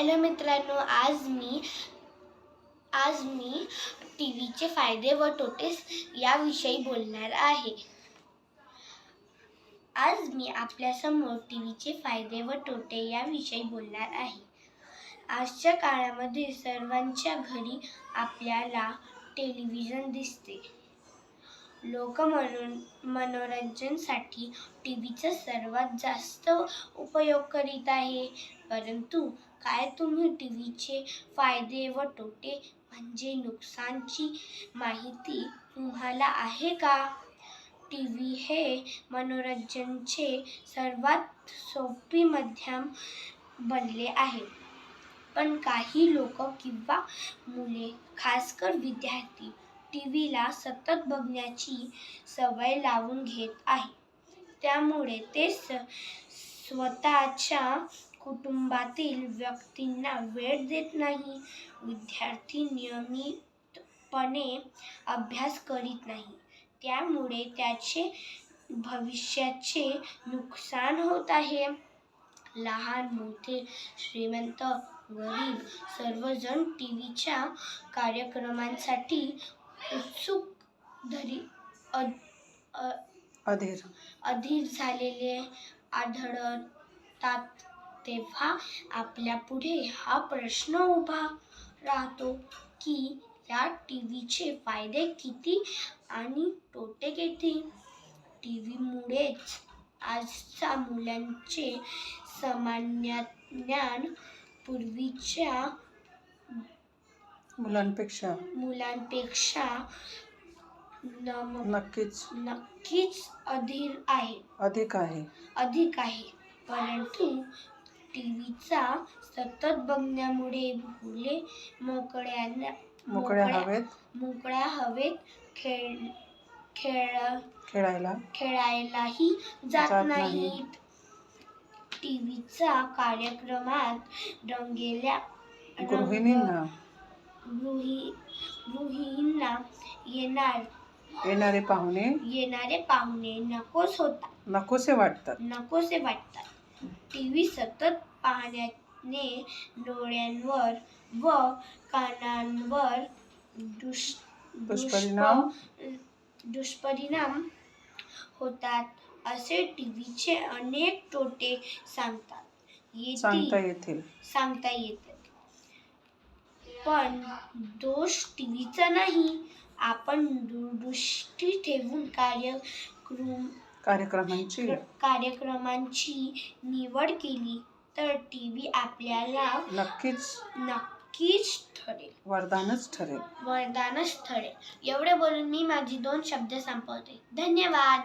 Hello मित्रांनो आज मी आज मी टी व्हीचे फायदे व तोटे याविषयी बोलणार आहे. आज मी आपल्यासमोर टी व्हीचे फायदे व तोटे याविषयी बोलणार आहे. आजच्या काळामध्ये सर्वांच्या घरी आपल्याला टेलिव्हिजन दिसते. लोक म्हणून मनोरंजनसाठी टी व्हीचा सर्वात जास्त उपयोग करीत आहे. परंतु काय तुम्ही टी व्हीचे फायदे व तोटे म्हणजे नुकसानची माहिती तुम्हाला आहे का? टी व्ही हे मनोरंजनचे सर्वात सोपी माध्यम बनले आहे. पण काही लोक किंवा मुले खासकर विद्यार्थी टी व्हीला सतत बघण्याची सवय लावून घेत आहे. त्यामुळे ते स स्वतःच्या कुटुंबातील व्यक्तींना वेळ देत नाही विद्यार्थी नियमितपणे अभ्यास करीत नाही. त्यामुळे त्याचे भविष्याचे नुकसान होत आहे. लहान मोठे श्रीमंत गरीब सर्वजण टी व्हीच्या कार्यक्रमांसाठी उत्सुक धरी अ- अ- अधीर. अधीर झालेले आढळतात तेव्हा आपल्या पुढे हा प्रश्न उभा राहतो की या टी व्हीचे फायदे किती आणि तोटे किती? टी व्हीमुळेच आजच्या मुलांचे सामान्य ज्ञान पूर्वीच्या मुलांपेक्षा. मुलांपेक्षा नम नक्कीच. नक्कीच अधीर आहे. अधिक आहे. अधिक आहे. परंतु टी व्हीचा सतत बघण्यामुळे मुले मोकळ्या मोकळ्या हवेत. मोकळ्या हवेत खेळ खेळ खेळायला. खेळायलाही जात जात नाहीत. टी व्हीचा कार्यक्रमात रंगलेल्या रंग- गृहिणींना. गृही येणार. येणारे पाहुणे येणारे पाहुणे नकोस होता. नकोसे वाटतात. नकोसे वाटतात. टी व्ही सतत पाहण्याने डोळ्यांवर व कानांवर दुष दुष्परिणाम? दुष्प- दुष्परिणाम होतात असे टी व्हीचे अनेक तोटे सांगतात. सांगता येतील. सांगता येतात पण दोष टी व्हीचा नाही. आपण दूरदृष्टी ठेवून कार्यक्रम कार्यक्रमांची कार्यक्रमांची निवड केली तर टी व्ही आपल्याला नक्कीच नक्कीच ठरेल. वरदानच ठरेल. वरदानच ठरेल. एवढे बोलून मी माझी दोन शब्द संपवते. धन्यवाद.